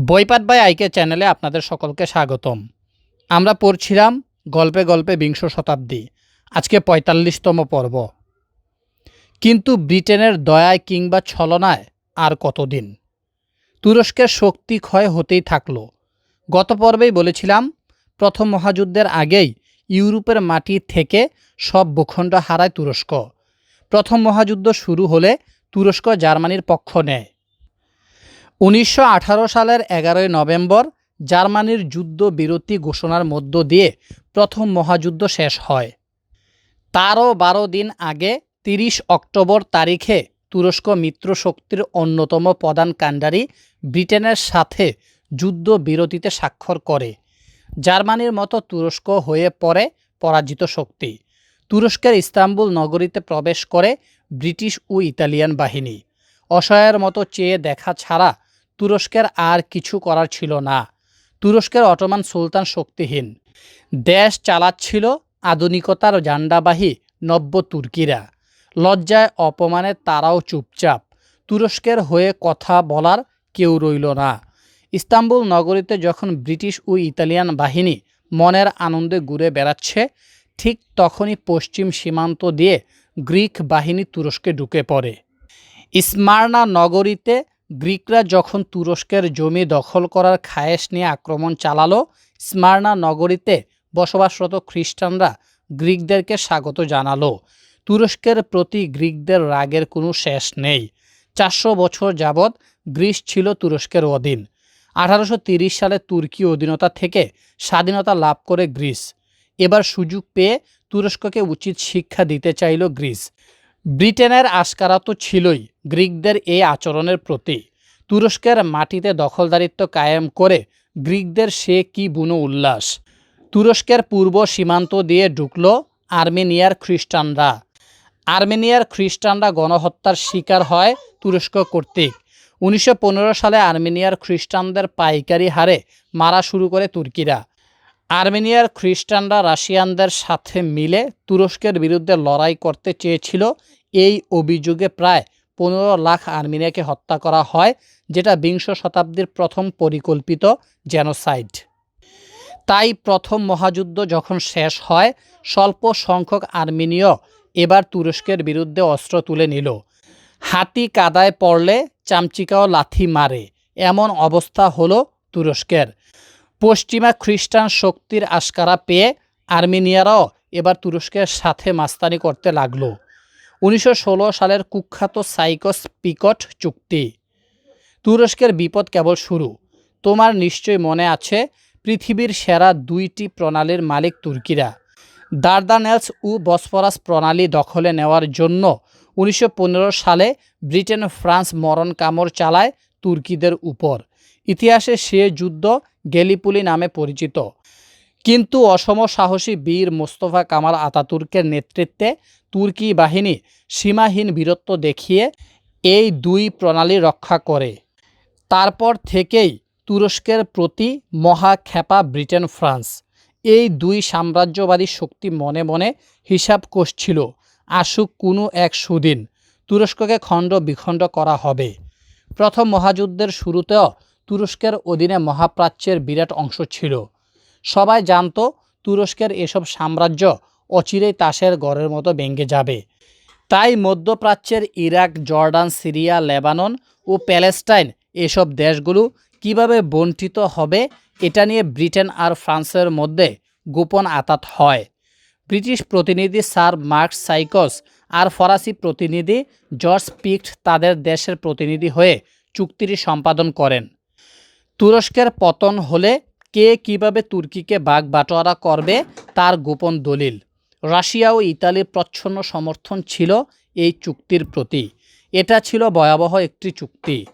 বইপাট by আইকে চ্যানেলে আপনাদের সকলকে স্বাগতম। আমরা পড়ছিলাম গল্পে গল্পে বিংশ শতাব্দী, আজকে পঁয়তাল্লিশতম পর্ব। কিন্তু ব্রিটেনের দয়ায় কিংবা ছলনায় আর কতদিন? তুরস্কের শক্তি ক্ষয় হতেই থাকল। গত পর্বেই বলেছিলাম, প্রথম মহাযুদ্ধের আগেই ইউরোপের মাটি থেকে সব ভূখণ্ড হারায় তুরস্ক। প্রথম মহাযুদ্ধ শুরু হলে তুরস্ক জার্মানির পক্ষ নেয়। উনিশশো আঠারো সালের এগারোই নভেম্বর জার্মানির যুদ্ধ বিরতি ঘোষণার মধ্য দিয়ে প্রথম মহাযুদ্ধ শেষ হয়। তারও বারো দিন আগে তিরিশ অক্টোবর তারিখে তুরস্ক মিত্র শক্তির অন্যতম প্রধান কাণ্ডারি ব্রিটেনের সাথে যুদ্ধ বিরতিতে স্বাক্ষর করে। জার্মানির মতো তুরস্ক হয়ে পড়ে পরাজিত শক্তি। তুরস্কের ইস্তাম্বুল নগরীতে প্রবেশ করে ব্রিটিশ ও ইতালিয়ান বাহিনী। অসহায়ের মতো চেয়ে দেখা ছাড়া তুরস্কের আর কিছু করার ছিল না। তুরস্কের অটোমান সুলতান শক্তিহীন। দেশ চালাচ্ছিল আধুনিকতার জান্ডাবাহী নব্য তুর্কিরা। লজ্জায় অপমানে তারাও চুপচাপ। তুরস্কের হয়ে কথা বলার কেউ রইল না। ইস্তাম্বুল নগরীতে যখন ব্রিটিশ ও ইতালিয়ান বাহিনী মনের আনন্দে ঘুরে বেড়াচ্ছে, ঠিক তখনই পশ্চিম সীমান্ত দিয়ে গ্রিক বাহিনী তুরস্কে ঢুকে পড়ে। স্মার্না নগরীতে গ্রিকরা যখন তুরস্কের জমি দখল করার খায়েশ নিয়ে আক্রমণ চালালো, স্মার্না নগরীতে বসবাসরত খ্রিস্টানরা গ্রিকদেরকে স্বাগত জানালো। তুরস্কের প্রতি গ্রিকদের রাগের কোনো শেষ নেই। চারশো বছর যাবৎ গ্রিস ছিল তুরস্কের অধীন। আঠারোশো তিরিশ সালে তুর্কি অধীনতা থেকে স্বাধীনতা লাভ করে গ্রিস। এবার সুযোগ পেয়ে তুরস্ককে উচিত শিক্ষা দিতে চাইল গ্রিস। ব্রিটেনের আশকারা তো ছিলই। গ্রিকদের এই আচরণের প্রতি তুরস্কের মাটিতে দখলদারিত্ব কায়েম করে গ্রিকদের সে কি বুনো উল্লাস? তুরস্কের পূর্ব সীমান্ত দিয়ে ঢুকল আর্মেনিয়ার খ্রিস্টানরা। আর্মেনিয়ার খ্রিস্টানরা গণহত্যার শিকার হয় তুরস্ক কর্তৃক। উনিশশো পনেরো সালে আর্মেনিয়ার খ্রিস্টানদের পাইকারি হারে মারা শুরু করে তুর্কিরা। আর্মেনিয়ার খ্রিস্টানরা রাশিয়ানদের সাথে মিলে তুরস্কের বিরুদ্ধে লড়াই করতে চেয়েছিল। এই অভিযোগে প্রায় পনেরো লাখ আর্মেনিয়াকে হত্যা করা হয়, যেটা বিংশ শতাব্দীর প্রথম পরিকল্পিত জেনোসাইড। তাই প্রথম মহাযুদ্ধ যখন শেষ হয়, স্বল্প সংখ্যক আর্মেনীয় এবার তুরস্কের বিরুদ্ধে অস্ত্র তুলে নিল। হাতি কাদায় পড়লে চামচিকাও লাথি মারে, এমন অবস্থা হলো তুরস্কের। পশ্চিমা খ্রিস্টান শক্তির আশকারা পেয়ে আর্মেনিয়ারাও এবার তুরস্কের সাথে মাস্তানি করতে লাগল। উনিশশো ষোলো সালের কুখ্যাত সাইকস পিকট চুক্তি। তুরস্কের বিপদ কেবল শুরু। তোমার নিশ্চয় মনে আছে পৃথিবীর সেরা দুইটি প্রণালীর মালিক তুর্কিরা। দার্দানেলস ও বসফরাস প্রণালী দখলে নেওয়ার জন্য উনিশশো পনেরো সালে ব্রিটেন ফ্রান্স মরণ কামড় চালায় তুর্কিদের উপর। ইতিহাসে সে যুদ্ধ গেলিপুলি নামে পরিচিত। কিন্তু অসম সাহসী বীর মোস্তফা কামাল আতাতুর্কের নেতৃত্বে তুর্কি বাহিনী সীমাহীন বীরত্ব দেখিয়ে এই দুই প্রণালী রক্ষা করে। তারপর থেকেই তুরস্কের প্রতি মহা খেপা ব্রিটেন, ফ্রান্স। এই দুই সাম্রাজ্যবাদী শক্তি মনে মনে হিসাব কষছিল আসুক কোনো এক সুদিন তুরস্ককে খণ্ড বিখণ্ড করা হবে। প্রথম মহাযুদ্ধের শুরুতেও তুরস্কের অধীনে মহাপ্রাচ্যের বিরাট অংশ ছিল। সবাই জানতো তুরস্কের এসব সাম্রাজ্য অচিরেই তাসের গড়ের মতো ভেঙে যাবে। তাই মধ্যপ্রাচ্যের ইরাক, জর্ডান, সিরিয়া, লেবানন ও প্যালেস্টাইন এসব দেশগুলো কীভাবে বণ্টিত হবে এটা নিয়ে ব্রিটেন আর ফ্রান্সের মধ্যে গোপন আতাত হয়। ব্রিটিশ প্রতিনিধি স্যার মার্কস সাইকস আর ফরাসি প্রতিনিধি জর্জ পিক্ট তাদের দেশের প্রতিনিধি হয়ে চুক্তিটি সম্পাদন করেন। তুরস্কের পতন হলে কে কীভাবে তুর্কিকে বাগ বাটোয়ারা করবে তার গোপন দলিল। রাশিয়া ও ইতালির প্রচ্ছন্ন সমর্থন ছিল এই চুক্তির প্রতি। এটা ছিল ভয়াবহ একটি চুক্তি।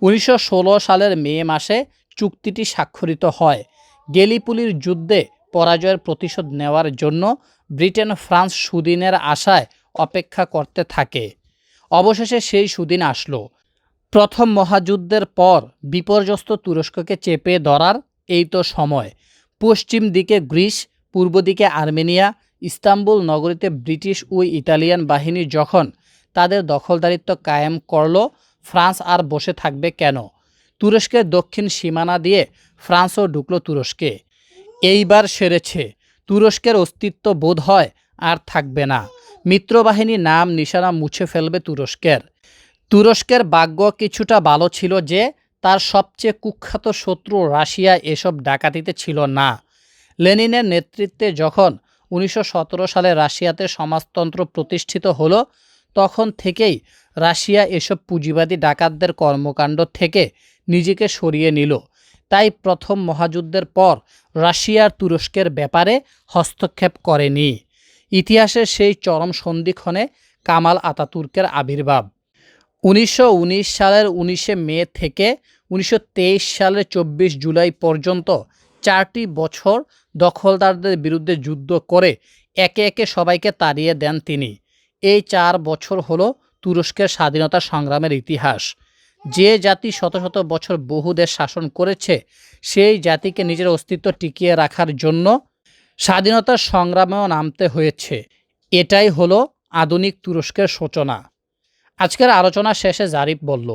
উনিশশো ষোলো সালের মে মাসে চুক্তিটি স্বাক্ষরিত হয়। গেলিপুলির যুদ্ধে পরাজয়ের প্রতিশোধ নেওয়ার জন্য ব্রিটেন ফ্রান্স সুদিনের আশায় অপেক্ষা করতে থাকে। অবশেষে সেই সুদিন আসলো। প্রথম মহাযুদ্ধের পর বিপর্যস্ত তুরস্ককে চেপে ধরার এই তো সময়। পশ্চিম দিকে গ্রিস, পূর্ব দিকে আর্মেনিয়া, ইস্তাম্বুল নগরীতে ব্রিটিশ ও ইতালিয়ান বাহিনী যখন তাদের দখলদারিত্ব কায়েম করল, ফ্রান্স আর বসে থাকবে কেন? তুরস্কের দক্ষিণ সীমানা দিয়ে ফ্রান্সও ঢুকলো তুরস্কে। এইবার সেরেছে। তুরস্কের অস্তিত্ব বোধ হয় আর থাকবে না। মিত্রবাহিনী নাম, নিশানা মুছে ফেলবে তুরস্কের। তুরস্কের ভাগ্য কিছুটা ভালো ছিল যে তার সবচেয়ে কুখ্যাত শত্রু রাশিয়া এসব ডাকাতিতে ছিল না। লেনিনের নেতৃত্বে যখন উনিশশো সতেরো সালে রাশিয়াতে সমাজতন্ত্র প্রতিষ্ঠিত হলো, তখন থেকেই রাশিয়া এসব পুঁজিবাদী ডাকাতদের কর্মকাণ্ড থেকে নিজেকে সরিয়ে নিল। তাই প্রথম মহাযুদ্ধের পর রাশিয়ার তুরস্কের ব্যাপারে হস্তক্ষেপ করেনি। ইতিহাসের সেই চরম সন্ধিক্ষণে কামাল আতাতুর্কের আবির্ভাব। উনিশশো উনিশ সালের উনিশে মে থেকে উনিশশো তেইশ সালের চব্বিশ জুলাই পর্যন্ত চারটি বছর দখলদারদের বিরুদ্ধে যুদ্ধ করে একে একে সবাইকে তাড়িয়ে দেন তিনি। এই চার বছর হলো তুরস্কের স্বাধীনতা সংগ্রামের ইতিহাস। যে জাতি শত শত বছর বহু দেশ শাসন করেছে, সেই জাতিকে নিজের অস্তিত্ব টিকিয়ে রাখার জন্য স্বাধীনতার সংগ্রামেও নামতে হয়েছে। এটাই হলো আধুনিক তুরস্কের সূচনা। আজকের আলোচনা শেষে জারিফ বলল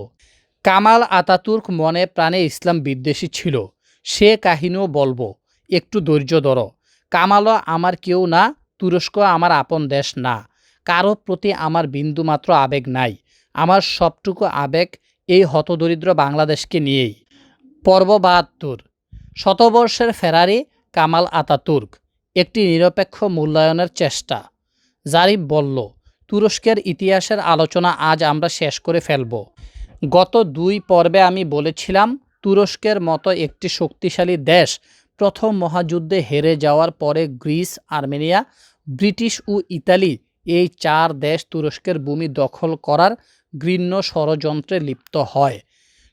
কামাল আতাতুর্ক মনে প্রাণে ইসলাম বিদ্বেষী ছিল। সে কাহিনীও বলব, একটু ধৈর্য ধরো। কামালও আমার কেউ না, তুরস্ক আমার আপন দেশ না। কারও প্রতি আমার বিন্দুমাত্র আবেগ নাই। আমার সবটুকু আবেগ এই হতদরিদ্র বাংলাদেশকে নিয়েই। পর্ব বাহাত্তর। শতবর্ষের ফেরারি কামাল আতাতুর্ক, একটি নিরপেক্ষ মূল্যায়নের চেষ্টা। জারিফ বলল, তুরস্কের ইতিহাসের আলোচনা আজ আমরা শেষ করে ফেলব। গত দুই পর্বে আমি বলেছিলাম, তুরস্কের মতো একটি শক্তিশালী দেশ প্রথম মহাযুদ্ধে হেরে যাওয়ার পরে গ্রিস, আর্মেনিয়া, ব্রিটিশ ও ইতালি এই চার দেশ তুরস্কের ভূমি দখল করার ঘৃণ্য ষড়যন্ত্রে লিপ্ত হয়।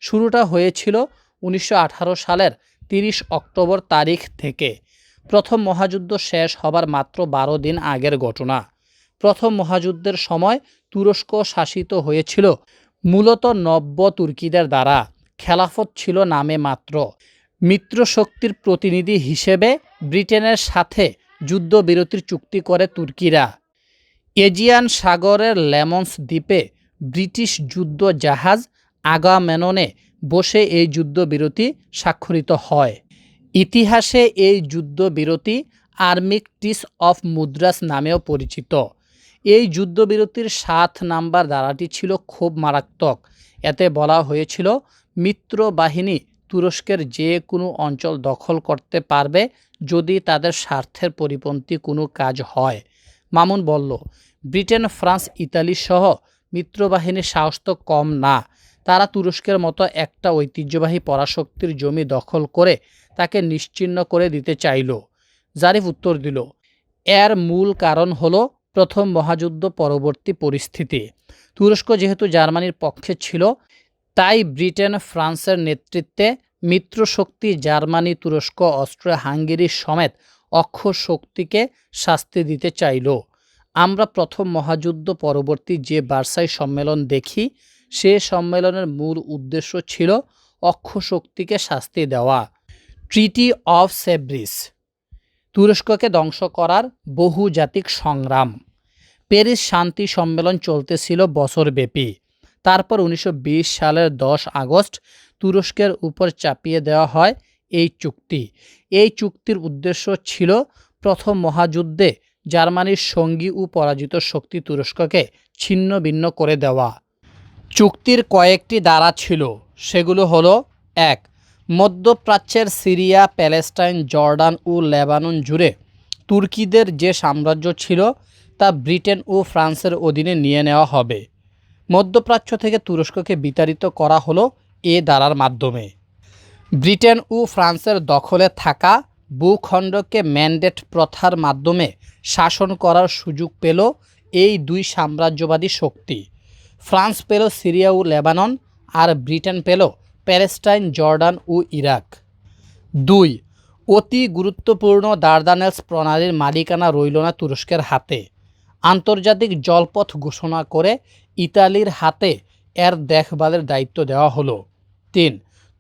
শুরুটা হয়েছিল উনিশশো আঠারো সালের তিরিশ অক্টোবর তারিখ থেকে। প্রথম মহাযুদ্ধ শেষ হবার মাত্র বারো দিন আগের ঘটনা। প্রথম মহাযুদ্ধের সময় তুরস্ক শাসিত হয়েছিল মূলত নব্য তুর্কিদের দ্বারা খেলাফত ছিল নামে মাত্র। মিত্রশক্তির প্রতিনিধি হিসেবে ব্রিটেনের সাথে যুদ্ধবিরতির চুক্তি করে তুর্কিরা। এজিয়ান সাগরের লেমন্স দ্বীপে ব্রিটিশ যুদ্ধ জাহাজ আগামেননে বসে এই যুদ্ধবিরতি স্বাক্ষরিত হয়। ইতিহাসে এই যুদ্ধবিরতি আর্মিকটিস অফ মুদ্রাস নামেও পরিচিত। এই যুদ্ধবিরতির সাত নাম্বার ধারাটি ছিল খুব মারাত্মক। এতে বলা হয়েছিল, মিত্র বাহিনী তুরস্কের যে কোনো অঞ্চল দখল করতে পারবে যদি তাদের স্বার্থের পরিপন্থী কোনো কাজ হয়। মামুন বলল, ব্রিটেন, ফ্রান্স, ইতালি সহ মিত্রবাহিনীর সাহস তো কম না। তারা তুরস্কের মতো একটা ঐতিহ্যবাহী পরাশক্তির জমি দখল করে তাকে নিশ্চিহ্ন করে দিতে চাইল। জারিফ উত্তর দিল, এর মূল কারণ হলো প্রথম মহাযুদ্ধ পরবর্তী পরিস্থিতি। তুরস্ক যেহেতু জার্মানির পক্ষে ছিল, তাই ব্রিটেন ফ্রান্সের নেতৃত্বে মিত্রশক্তি জার্মানি, তুরস্ক, অস্ট্রিয়া, হাঙ্গেরি সমেত অক্ষ শক্তিকে শাস্তি দিতে চাইল। আমরা প্রথম মহাযুদ্ধ পরবর্তী যে বার্সাই সম্মেলন দেখি, সে সম্মেলনের মূল উদ্দেশ্য ছিল অক্ষ শক্তিকে শাস্তি দেওয়া। ট্রিটি অফ সেব্রিস, তুরস্ককে ধ্বংস করার বহুজাতিক সংগ্রাম। প্যারিস শান্তি সম্মেলন চলতেছিল বছরব্যাপী। তারপর উনিশশো বিশ সালের দশ আগস্ট তুরস্কের উপর চাপিয়ে দেওয়া হয় এই চুক্তি। এই চুক্তির উদ্দেশ্য ছিল প্রথম মহাযুদ্ধে জার্মানির সঙ্গী ও পরাজিত শক্তি তুরস্ককে ছিন্ন ভিন্ন করে দেওয়া। চুক্তির কয়েকটি দ্বারা ছিল। সেগুলো হলো, এক, মধ্যপ্রাচ্যের সিরিয়া, প্যালেস্টাইন, জর্ডান ও লেবানন জুড়ে তুর্কিদের যে সাম্রাজ্য ছিল তা ব্রিটেন ও ফ্রান্সের অধীনে নিয়ে নেওয়া হবে। মধ্যপ্রাচ্য থেকে তুরস্ককে বিতাড়িত করা হলো এ দ্বারার মাধ্যমে। ব্রিটেন ও ফ্রান্সের দখলে থাকা ভূখণ্ডকে ম্যান্ডেট প্রথার মাধ্যমে শাসন করার সুযোগ পেল এই দুই সাম্রাজ্যবাদী শক্তি। ফ্রান্স পেল সিরিয়া ও লেবানন, আর ব্রিটেন পেল প্যালেস্টাইন, জর্ডান ও ইরাক। দুই, অতি গুরুত্বপূর্ণ দার্দানেলস প্রণালীর মালিকানা রইল না তুরস্কের হাতে। আন্তর্জাতিক জলপথ ঘোষণা করে ইতালির হাতে এর দেখভালের দায়িত্ব দেওয়া হলো। তিন,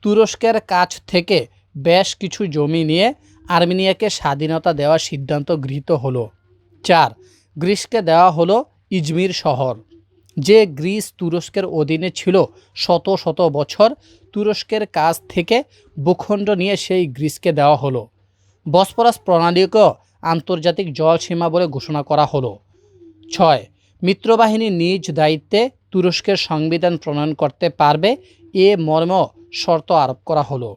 তুরস্কের কাছ থেকে বেশ কিছু জমি নিয়ে আর্মেনিয়াকে স্বাধীনতা দেওয়ার সিদ্ধান্ত গৃহীত হলো। চার, গ্রিসকে দেওয়া হলো ইজমির শহর, যে গ্রিস তুরস্কের অধীনে ছিল শত শত বছর। তুরস্কের কাছ থেকে ভূখণ্ড নিয়ে সেই গ্রিসকে দেওয়া হলো। বসপরাস প্রণালীকেও আন্তর্জাতিক জলসীমা বলে ঘোষণা করা হলো। ছয়, মিত্রবাহিনী নিজ দায়িত্বে তুরস্কের সংবিধান প্রণয়ন করতে পারবে এ মর্ম শর্ত আরোপ করা হলো।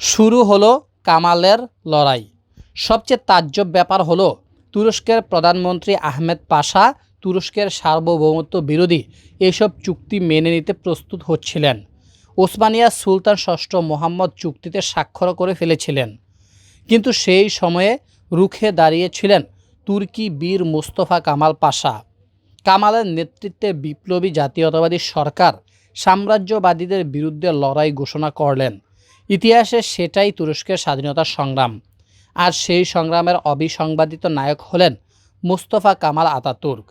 শুরু হলো কামালের লড়াই। সবচেয়ে তাজ্জব ব্যাপার হলো তুরস্কের প্রধানমন্ত্রী আহমেদ পাশা তুরস্কের সার্বভৌমত্ব বিরোধী এসব চুক্তি মেনে নিতে প্রস্তুত হচ্ছিলেন। ওসমানিয়া সুলতান ষষ্ঠ মোহাম্মদ চুক্তিতে স্বাক্ষর করে ফেলেছিলেন। কিন্তু সেই সময়ে রুখে দাঁড়িয়েছিলেন তুর্কি বীর মুস্তফা কামাল পাশা। কামালের নেতৃত্বে বিপ্লবী জাতীয়তাবাদী সরকার সাম্রাজ্যবাদীদের বিরুদ্ধে লড়াই ঘোষণা করলেন। ইতিহাসে সেটাই তুরস্কের স্বাধীনতা সংগ্রাম। আর সেই সংগ্রামের অবিসংবাদিত নায়ক হলেন মুস্তফা কামাল আতাতুর্ক।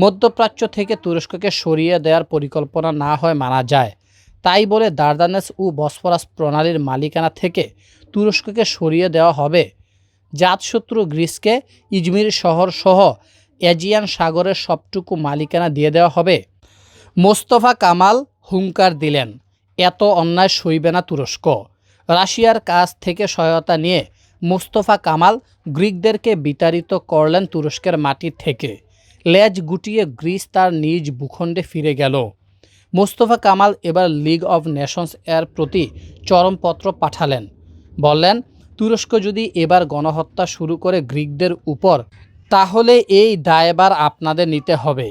মধ্যপ্রাচ্য থেকে তুরস্ককে সরিয়ে দেওয়ার পরিকল্পনা না হয় মানা যায়। তাই বলে দার্দানেস ও বসফরাস প্রণালীর মালিকানা থেকে তুরস্ককে সরিয়ে দেওয়া হবে জাতশত্রু গ্রিসকে ইজমির শহর সহ এজিয়ান সাগরের সবটুকু মালিকানা দিয়ে দেওয়া হবে। মোস্তফা কামাল হুঙ্কার দিলেন, এত অন্যায় সইবে না তুরস্ক। রাশিয়ার কাছ থেকে সহায়তা নিয়ে মোস্তফা কামাল গ্রিকদেরকে বিতাড়িত করলেন তুরস্কের মাটি থেকে। লেজ গুটিয়ে গ্রিস তার নিজ ভূখণ্ডে ফিরে গেল। মোস্তফা কামাল এবার লিগ অব নেশনস এর প্রতি চরমপত্র পাঠালেন। বললেন তুরস্ক যদি এবার গণহত্যা শুরু করে গ্রিকদের উপর, তাহলে এই দায়বার আপনাদের নিতে হবে।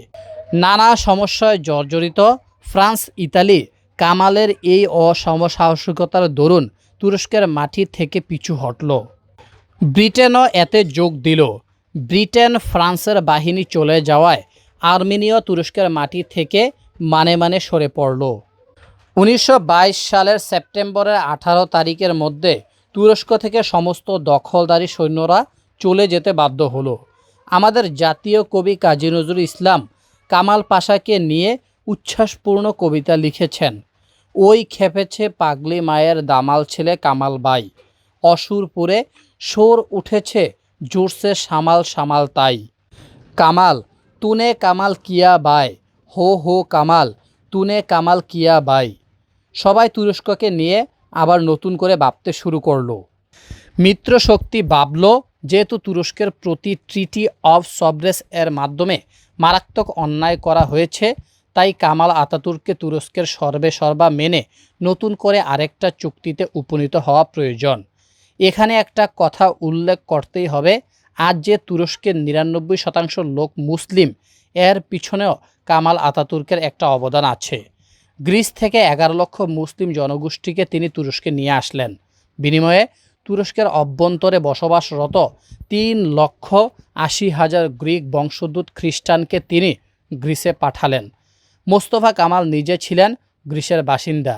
নানা সমস্যায় জর্জরিত ফ্রান্স, ইতালি, কামালের এই অসমসাহসিকতার দরুন তুরস্কের মাটি থেকে পিছু হটল। ব্রিটেনও এতে যোগ দিল। ব্রিটেন ফ্রান্সের বাহিনী চলে যাওয়ায় আর্মেনীয় তুরস্কের মাটি থেকে মানে মানে সরে পড়ল। উনিশশো বাইশ সালের সেপ্টেম্বরের আঠারো তারিখের মধ্যে তুরস্ক থেকে সমস্ত দখলদারি সৈন্যরা চলে যেতে বাধ্য হলো। আমাদের জাতীয় কবি কাজী নজরুল ইসলাম কামাল পাশাকে নিয়ে উচ্ছ্বাসপূর্ণ কবিতা লিখেছেন। ওই খেপেছে পাগলি মায়ের দামাল ছেলে কামাল বাই অসুরপুরে সোর উঠেছে জোরসে সামাল সামাল তাই। কামাল, তুনে কামাল কিয়া বাই। হো হো কামাল, তুনে কামাল কিয়া বাই। সবাই তুরস্ককে নিয়ে আবার নতুন করে ভাবতে শুরু করল। মিত্র শক্তি ভাবল যেহেতু তুরস্কের প্রতি ট্রিটি অফ সবরেস এর মাধ্যমে মারাত্মক অন্যায় করা হয়েছে, তাই কামাল আতাতুর্ককে তুরস্কের সর্বে সর্বা মেনে নতুন করে আরেকটা চুক্তিতে উপনীত হওয়া প্রয়োজন। এখানে একটা কথা উল্লেখ করতেই হবে, আজ যে তুরস্কের নিরানব্বই শতাংশ লোক মুসলিম, এর পিছনেও কামাল আতাতুর্কের একটা অবদান আছে। গ্রিস থেকে এগারো লক্ষ মুসলিম জনগোষ্ঠীকে তিনি তুরস্কে নিয়ে আসলেন। বিনিময়ে তুরস্কের অভ্যন্তরে বসবাসরত তিন লক্ষ আশি হাজার গ্রিক বংশোদ্ভূত খ্রিস্টানকে তিনি গ্রিসে পাঠালেন। মোস্তফা কামাল নিজে ছিলেন গ্রিসের বাসিন্দা।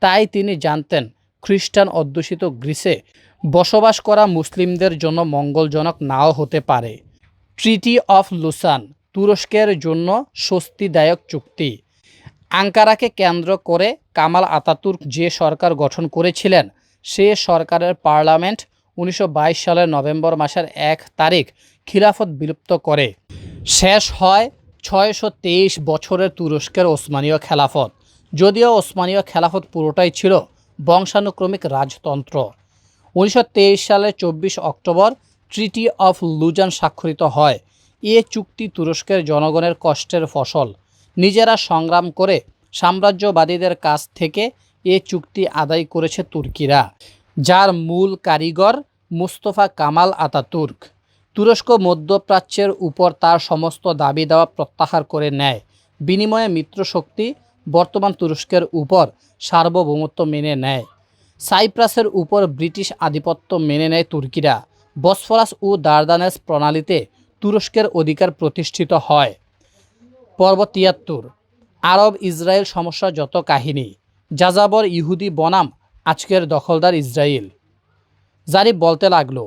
তাই তিনি জানতেন খ্রিস্টান অধ্যুষিত গ্রিসে বসবাস করা মুসলিমদের জন্য মঙ্গলজনক নাও হতে পারে। ট্রিটি অফ লুসান, তুরস্কের জন্য স্বস্তিদায়ক চুক্তি। আঙ্কারাকে কেন্দ্র করে কামাল আতাতুর্ক যে সরকার গঠন করেছিলেন, সে সরকারের পার্লামেন্ট উনিশশো বাইশ সালের নভেম্বর মাসের এক তারিখ খিলাফত বিলুপ্ত করে। শেষ হয় ছয়শো তেইশ বছরের তুরস্কের ওসমানীয় খেলাফত। যদিও ওসমানীয় খেলাফত পুরোটাই ছিল বংশানুক্রমিক রাজতন্ত্র। উনিশশো তেইশ সালের চব্বিশ অক্টোবর ট্রিটি অফ লুজান স্বাক্ষরিত হয়। এ চুক্তি তুরস্কের জনগণের কষ্টের ফসল। নিজেরা সংগ্রাম করে সাম্রাজ্যবাদীদের কাছ থেকে এ চুক্তি আদায় করেছে তুর্কিরা, যার মূল কারিগর মুস্তফা কামাল আতাতুর্ক। তুরস্ক মধ্যপ্রাচ্যের উপর তার সমস্ত দাবি দেওয়া প্রত্যাহার করে নেয়। বিনিময়ে মিত্রশক্তি বর্তমান তুরস্কের উপর সার্বভৌমত্ব মেনে নেয়। সাইপ্রাসের উপর ব্রিটিশ আধিপত্য মেনে নেয় তুর্কিরা। বসফরাস ও দারদানেস প্রণালীতে তুরস্কের অধিকার প্রতিষ্ঠিত হয়। পর্ব তিয়াত্তর। আরব ইসরায়েল সমস্যা যত কাহিনী, যাযাবর ইহুদি বনাম আজকের দখলদার ইসরায়েল। জারিফ বলতে লাগল,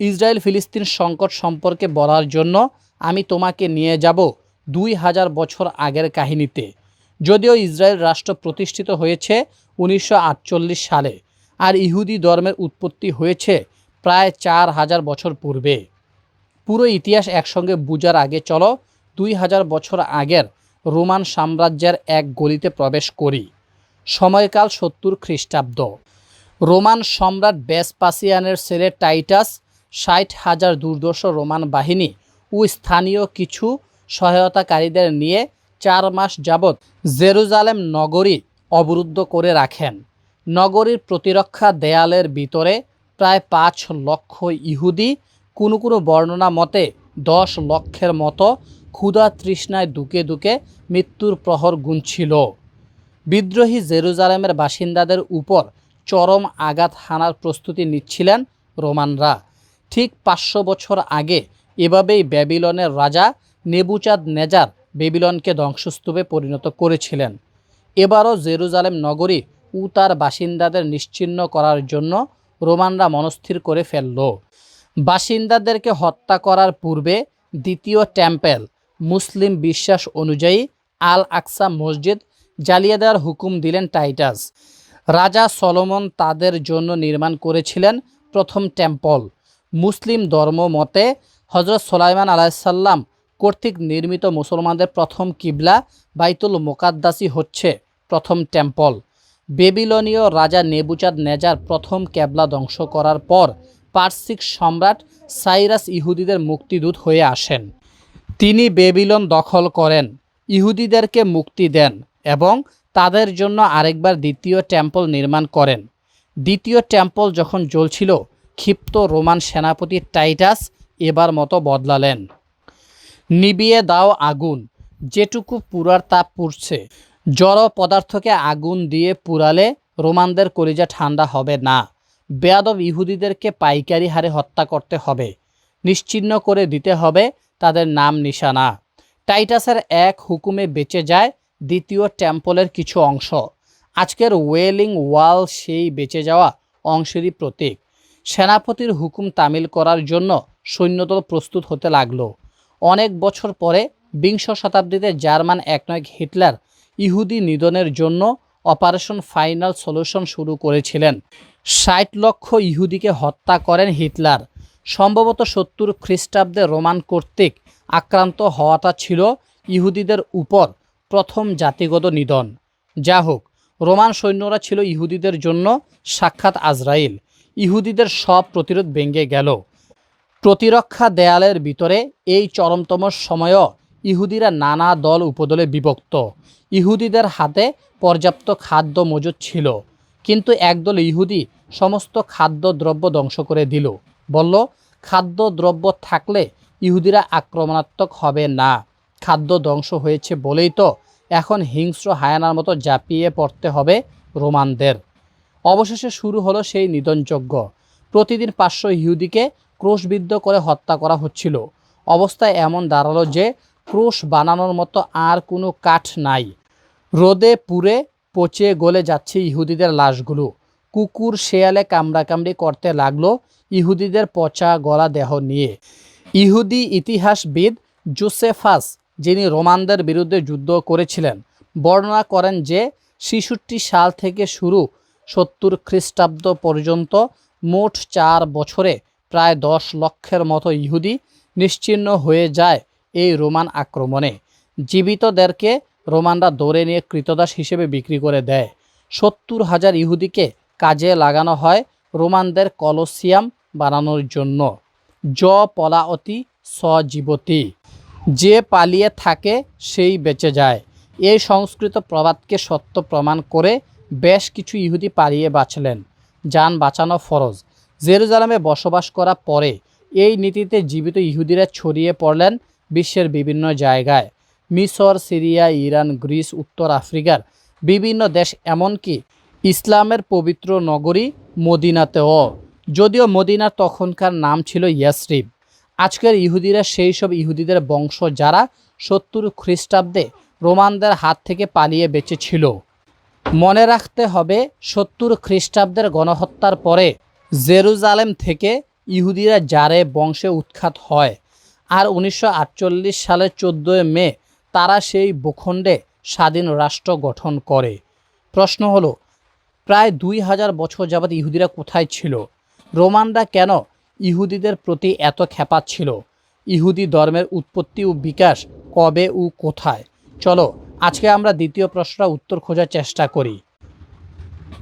ইসরায়েল ফিলিস্তিন সংকট সম্পর্কে বলার জন্য আমি তোমাকে নিয়ে যাব দুই হাজার বছর আগের কাহিনীতে। যদিও ইসরায়েল রাষ্ট্র প্রতিষ্ঠিত হয়েছে উনিশশো আটচল্লিশ সালে, আর ইহুদি ধর্মের উৎপত্তি হয়েছে প্রায় চার হাজার বছর পূর্বে। পুরো ইতিহাস একসঙ্গে বুঝার আগে চলো দুই হাজার বছর আগের রোমান সাম্রাজ্যের এক গলিতে প্রবেশ করি। সময়কাল সত্তর খ্রিস্টাব্দ। রোমান সম্রাট বেসপাসিয়ানের ছেলে টাইটাস ষাট হাজার দুর্দশ রোমান বাহিনী ও স্থানীয় কিছু সহায়তাকারীদের নিয়ে চার মাস যাবৎ জেরুজালেম নগরী অবরুদ্ধ করে রাখেন। নগরীর প্রতিরক্ষা দেয়ালের ভিতরে প্রায় পাঁচ লক্ষ ইহুদি, কোনো কোনো বর্ণনা মতে দশ লক্ষের মতো ক্ষুধা তৃষ্ণায় দুকে দুকে মৃত্যুর প্রহর গুনছিল। বিদ্রোহী জেরুজালেমের বাসিন্দাদের উপর চরম আঘাত হানার প্রস্তুতি নিচ্ছিলেন রোমানরা। ঠিক পাঁচশো বছর আগে এভাবেই ব্যাবিলনের রাজা নেবুচাঁদ নেজার বেবিলনকে ধ্বংসস্তূপে পরিণত করেছিলেন। এবারও জেরুজালেম নগরী ও তার বাসিন্দাদের নিশ্চিহ্ন করার জন্য রোমানরা মনস্থির করে ফেলল। বাসিন্দাদেরকে হত্যা করার পূর্বে দ্বিতীয় টেম্পেল মুসলিম বিশ্বাস অনুযায়ী আল আকসা মসজিদ জ্বালিয়ে দেওয়ার হুকুম দিলেন টাইটাস। রাজা সলোমন তাদের জন্য নির্মাণ করেছিলেন প্রথম টেম্পল। মুসলিম ধর্ম মতে হজরত সোলাইমান আলাইসাল্লাম কর্তৃক নির্মিত মুসলমানদের প্রথম কিবলা বাইতুল মোকাদ্দাসি হচ্ছে প্রথম টেম্পল। বেবিলনীয় রাজা নেবুচাঁদ নেজার প্রথম ক্যাবলা ধ্বংস করার পর পার্সিক সম্রাট সাইরাস ইহুদিদের মুক্তিদূত হয়ে আসেন। তিনি বেবিলন দখল করেন, ইহুদিদেরকে মুক্তি দেন এবং তাদের জন্য আরেকবার দ্বিতীয় টেম্পল নির্মাণ করেন। দ্বিতীয় টেম্পল যখন জ্বলছিল, ক্ষিপ্ত রোমান সেনাপতি টাইটাস এবার মতো বদলালেন। নিবিয়ে দাও আগুন, যেটুকু পুরার তাপ পুড়ছে। জড় পদার্থকে আগুন দিয়ে পুরালে রোমানদের কলিজা ঠান্ডা হবে না। বেয়াদব ইহুদিদেরকে পাইকারি হারে হত্যা করতে হবে। নিশ্চিহ্ন করে দিতে হবে তাদের নাম নিশানা। টাইটাসের এক হুকুমে বেঁচে যায় দ্বিতীয় টেম্পলের কিছু অংশ। আজকের ওয়েলিং ওয়াল সেই বেঁচে যাওয়া অংশেরই প্রতীক। সেনাপতির হুকুম তামিল করার জন্য সৈন্যদল প্রস্তুত হতে লাগল। অনেক বছর পরে বিংশ শতাব্দীতে জার্মান একনয়ক হিটলার ইহুদি নিধনের জন্য অপারেশন ফাইনাল সলিউশন শুরু করেছিলেন। ষাট লক্ষ ইহুদিকে হত্যা করেন হিটলার। সম্ভবত সত্তর খ্রিস্টাব্দে রোমান কর্তৃক আক্রান্ত হওয়াটা ছিল ইহুদিদের উপর প্রথম জাতিগত নিধন। যা হোক, রোমান সৈন্যরা ছিল ইহুদিদের জন্য সাক্ষাৎ আজরাইল। ইহুদিদের সব প্রতিরোধ ভেঙে গেল। প্রতিরক্ষা দেয়ালের ভিতরে এই চরমতম সময়ও ইহুদিরা নানা দল উপদলে বিভক্ত। ইহুদিদের হাতে পর্যাপ্ত খাদ্য মজুদ ছিল। কিন্তু একদল ইহুদি সমস্ত খাদ্যদ্রব্য ধ্বংস করে দিল। বলল খাদ্য দ্রব্য থাকলে ইহুদিরা আক্রমণাত্মক হবে না। খাদ্য ধ্বংস হয়েছে বলেই তো এখন হিংস্র হায়ানার মতো জাপিয়ে পড়তে হবে রোমানদের। অবশেষে শুরু হলো সেই নিধনযজ্ঞ। প্রতিদিন পাঁচশো ইহুদিকে ক্রোশবিদ্ধ করে হত্যা করা হচ্ছিল। অবস্থায় এমন দাঁড়াল যে ক্রোশ বানানোর মতো আর কোনো কাঠ নাই। রোদে পুড়ে পচে গলে যাচ্ছে ইহুদিদের লাশগুলো। কুকুর শেয়ালে কামড়াকামড়ি করতে লাগল ইহুদিদের পচা গলা দেহ নিয়ে। ইহুদি ইতিহাসবিদ জোসেফাস, যিনি রোমানদের বিরুদ্ধে যুদ্ধ করেছিলেন, বর্ণনা করেন যে ছেষট্টি সাল থেকে শুরু সত্তর খ্রিস্টাব্দ পর্যন্ত মোট চার বছরে প্রায় দশ লক্ষের মতো ইহুদি নিশ্চিহ্ন হয়ে যায় এই রোমান আক্রমণে। জীবিতদেরকে রোমানরা দৌড়ে নিয়ে কৃতদাস হিসেবে বিক্রি করে দেয়। সত্তর হাজার ইহুদিকে কাজে লাগানো হয় রোমানদের কলসিয়াম বানানোর জন্য। জ পলাঅতি সজীবতী। যে পালিয়ে থাকে সেই বেঁচে যায়। এই সংস্কৃত প্রবাদকে সত্য প্রমাণ করে বেশ কিছু ইহুদি পালিয়ে বাঁচলেন। যান বাঁচানো ফরজ। জেরুজালামে বসবাস করা পরে এই নীতিতে জীবিত ইহুদিরা ছড়িয়ে পড়লেন বিশ্বের বিভিন্ন জায়গায়। মিশর সিরিয়া, ইরান, গ্রিস, উত্তর আফ্রিকার বিভিন্ন দেশ, এমনকি ইসলামের পবিত্র নগরী মদিনাতেও যদিও মদিনার তখনকার নাম ছিল ইয়াসরিব। আজকের ইহুদিরা সেই সব ইহুদিদের বংশ যারা সত্তর খ্রিস্টাব্দে রোমানদের হাত থেকে পালিয়ে বেঁচেছিল মনে রাখতে হবে, সত্তর খ্রিস্টাব্দের গণহত্যার পরে জেরুজালেম থেকে ইহুদিরা জারে বংশে উৎখাত হয় আর উনিশশো আটচল্লিশ সালের চোদ্দোই মে তারা সেই ভূখণ্ডে স্বাধীন রাষ্ট্র গঠন করে। প্রশ্ন হলো প্রায় দুই হাজার বছর যাবৎ ইহুদিরা কোথায় ছিল? রোমানরা কেন ইহুদিদের প্রতি এত খেপা ছিল? ইহুদি ধর্মের উৎপত্তি ও বিকাশ কবে ও কোথায়? চলো, আজকে আমরা দ্বিতীয় প্রশ্নটা উত্তর খোঁজার চেষ্টা করি।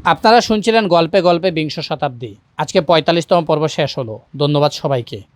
আপনারা শুনছিলেন গল্পে গল্পে বিংশ শতাব্দী। আজকে পঁয়তাল্লিশতম পর্ব শেষ হলো। ধন্যবাদ সবাইকে।